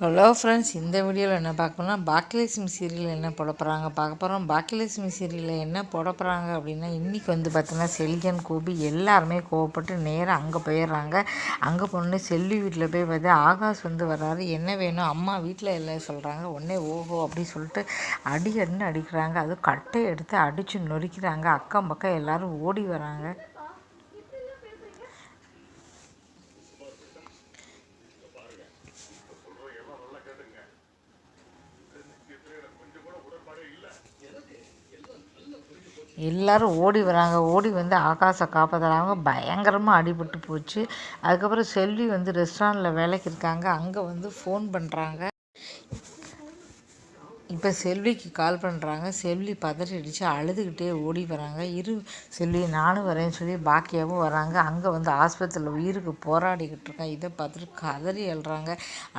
Hello friends இந்த வீடியோவில் என்ன பார்க்கணும்னா பாக்கியலட்சுமி சீரியல் என்ன போட போகிறாங்க பார்க்க போகிறோம் பாக்கியலட்சுமி சீரியலில் என்ன போட போகிறாங்க அப்படின்னா இன்றைக்கி வந்து பார்த்திங்கன்னா செல்கன் கோபி எல்லாருமே கோவப்பட்டு நேராக அங்கே போயிடுறாங்க. அங்கே போனோடனே செல்வி வீட்டில் போய் பார்த்து ஆகாஷ் வந்து வர்றாரு. என்ன வேணும்? அம்மா வீட்டில் எல்லாம் சொல்கிறாங்க உடனே ஓஹோ அப்படின்னு சொல்லிட்டு அடி அடின்னு அடிக்கிறாங்க. அதுவும் கட்டை எடுத்து அடித்து நொறுக்கிறாங்க. அக்கம் பக்கம் எல்லோரும் ஓடி வராங்க. எல்லோரும் ஓடி வராங்க. ஓடி வந்து ஆகாசை காப்பாற்றுறாங்க பயங்கரமாக அடிபட்டு போச்சு. அதுக்கப்புறம் செல்வி வந்து ரெஸ்டாரண்ட்டில் வேலைக்கு இருக்காங்க. அங்கே வந்து ஃபோன் பண்ணுறாங்க இப்போ செல்விக்கு கால் பண்ணுறாங்க செல்வி பதறிடுச்சு. அழுதுகிட்டே ஓடி வராங்க. இரு செல்வி நானும் வரேன்னு சொல்லி பாக்கியாவும் வராங்க. அங்கே வந்து ஆஸ்பத்திரியில் உயிருக்கு போராடிக்கிட்டு இருக்கேன் இதை பார்த்துட்டு கதறி எழுறாங்க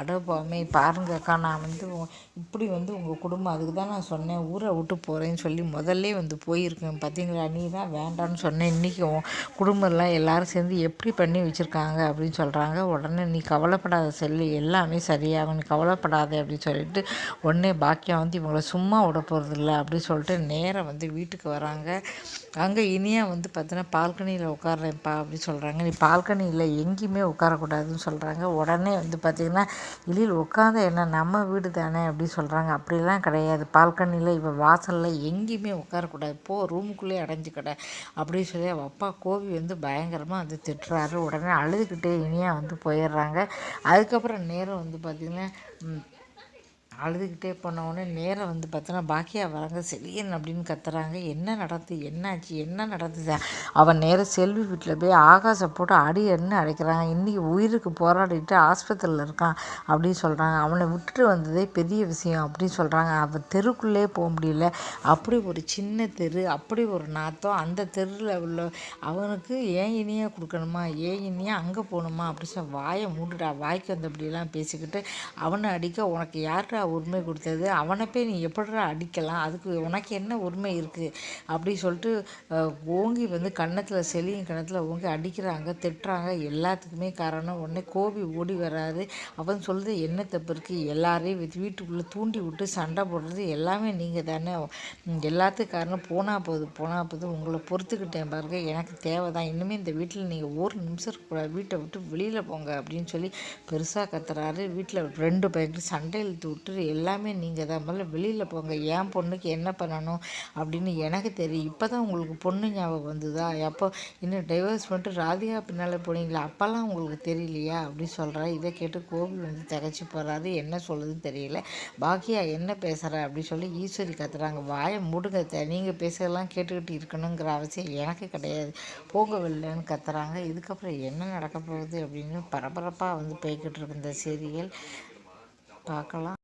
அடப்பாமே பாருங்க அக்கா நான் வந்து இப்படி வந்து உங்கள் குடும்பம் அதுக்கு தான் நான் சொன்னேன். ஊரை விட்டு போகிறேன்னு சொல்லி முதல்ல வந்து போயிருக்கேன். பார்த்தீங்களா நீ தான் வேண்டான்னு சொன்னேன். இன்றைக்கும் குடும்பம்லாம் எல்லோரும் சேர்ந்து எப்படி பண்ணி வச்சுருக்காங்க அப்படின்னு சொல்கிறாங்க உடனே நீ கவலைப்படாத செல்லு எல்லாமே சரியாகும். நீ கவலைப்படாத அப்படின்னு சொல்லிட்டு உடனே பாக்கியம் இனியா வந்து இவங்கள சும்மா விட போகிறதில்ல அப்படின்னு சொல்லிட்டு நேராக வந்து வீட்டுக்கு வராங்க. அங்கே இனியா வந்து பார்த்தீங்கன்னா பால்கனியில் உட்காடுறேன்ப்பா அப்படின்னு சொல்கிறாங்க நீ பால்கனியில் எங்கேயுமே உட்காரக்கூடாதுன்னு சொல்கிறாங்க உடனே வந்து பார்த்திங்கன்னா இழில் உட்காந்த என்ன? நம்ம வீடு தானே? அப்படின்னு சொல்கிறாங்க அப்படிலாம் கிடையாது. பால்கனியில் இப்போ வாசலில் எங்கேயுமே உட்காரக்கூடாது. போ ரூமுக்குள்ளேயே அடைஞ்சிக்கிட. அப்படின்னு சொல்லி அவள் அப்பா கோவி வந்து பயங்கரமாக வந்து திட்டுறாரு. உடனே அழுதுகிட்டே இனியா வந்து போயிடுறாங்க. அதுக்கப்புறம் நேரம் வந்து பார்த்திங்கன்னா அழுதுகிட்டே போனவுடனே நேராக வந்து பார்த்தோன்னா பாக்கியா வராங்க செலியன் அப்படின்னு கத்துறாங்க. என்ன நடந்து என்னாச்சு என்ன நடந்தது? அவன் நேராக செல்வி வீட்டில் போய் ஆகாசம் போட்டு அடி என்ன அடைக்கிறாங்க. இன்றைக்கி உயிருக்கு போராடிட்டு ஆஸ்பத்திரியில் இருக்கான் அப்படின்னு சொல்கிறாங்க அவனை விட்டுட்டு வந்ததே பெரிய விஷயம் அப்படின்னு சொல்கிறாங்க அவன் தெருக்குள்ளே போக முடியல. அப்படி ஒரு சின்ன தெரு அப்படி ஒரு நாத்தம் அந்த தெருவில் உள்ள அவனுக்கு ஏன் இனியாக கொடுக்கணுமா ஏன் இனியாக அங்கே போகணுமா அப்படின்னு சொல்லி வாயை மூடுடா. வாய்க்கு வந்தபடியெல்லாம் பேசிக்கிட்டு அவனை அடிக்க உனக்கு யார்டா உரிமை கொடுத்தது. அவனை போய் நீ எப்படிடா அடிக்கலாம்? அதுக்கு உனக்கு என்ன உரிமை இருக்குது அப்படி சொல்லிட்டு ஓங்கி வந்து கன்னத்தில் செலியும் கன்னத்தில் ஓங்கி அடிக்கிறாங்க திட்டுறாங்க. எல்லாத்துக்குமே காரணம் உடனே கோபி ஓடி வராது. அவன் சொல்கிறது என்ன தப்பு இருக்குது எல்லாரையும் வீட்டுக்குள்ளே தூண்டி விட்டு சண்டை போடுறது எல்லாமே நீங்கள் தானே. எல்லாத்துக்கும் காரணம் போனால் போகுது போனால் போகுது உங்களை பொறுத்துக்கிட்டேன் பாருங்க. எனக்கு தேவை தான் இனிமேல் இந்த வீட்டில் நீங்கள் ஒரு நிமிஷம் இருக்கக்கூடாது வீட்டை விட்டு வெளியில் போங்க அப்படின்னு சொல்லி பெருசாக கத்துறாரு. வீட்டில் ரெண்டு பைக்கு சண்டை இழுத்து விட்டு எல்லாமே நீங்கள் தான். முதல்ல வெளியில் போங்க. என் பொண்ணுக்கு என்ன பண்ணணும் அப்படின்னு எனக்கு தெரியும். இப்போ தான் உங்களுக்கு பொண்ணு ஞாபகம் வந்ததா? எப்போ இன்னும் டைவர்ஸ் பண்ணிட்டு ராதிகா பின்னால் போனீங்களா? அப்போல்லாம் உங்களுக்கு தெரியலையா? அப்படின்னு சொல்கிறா இதை கேட்டு கோபி வந்து தகச்சு போகிறாரு என்ன சொல்லுதுன்னு தெரியல. பாக்கியா என்ன பேசுகிற அப்படின்னு சொல்லி ஈஸ்வரி கத்துறாங்க. வாயை முடுங்க நீங்கள் பேசுறதெல்லாம் கேட்டுக்கிட்டு இருக்கணுங்கிற அவசியம் எனக்கு கிடையாது. போக வெளிலன்னு கத்துறாங்க. இதுக்கப்புறம் என்ன நடக்க போகுது அப்படின்னு பரபரப்பாக வந்து போய்கிட்டு இருக்கு இந்த சீரியல். பார்க்கலாம்.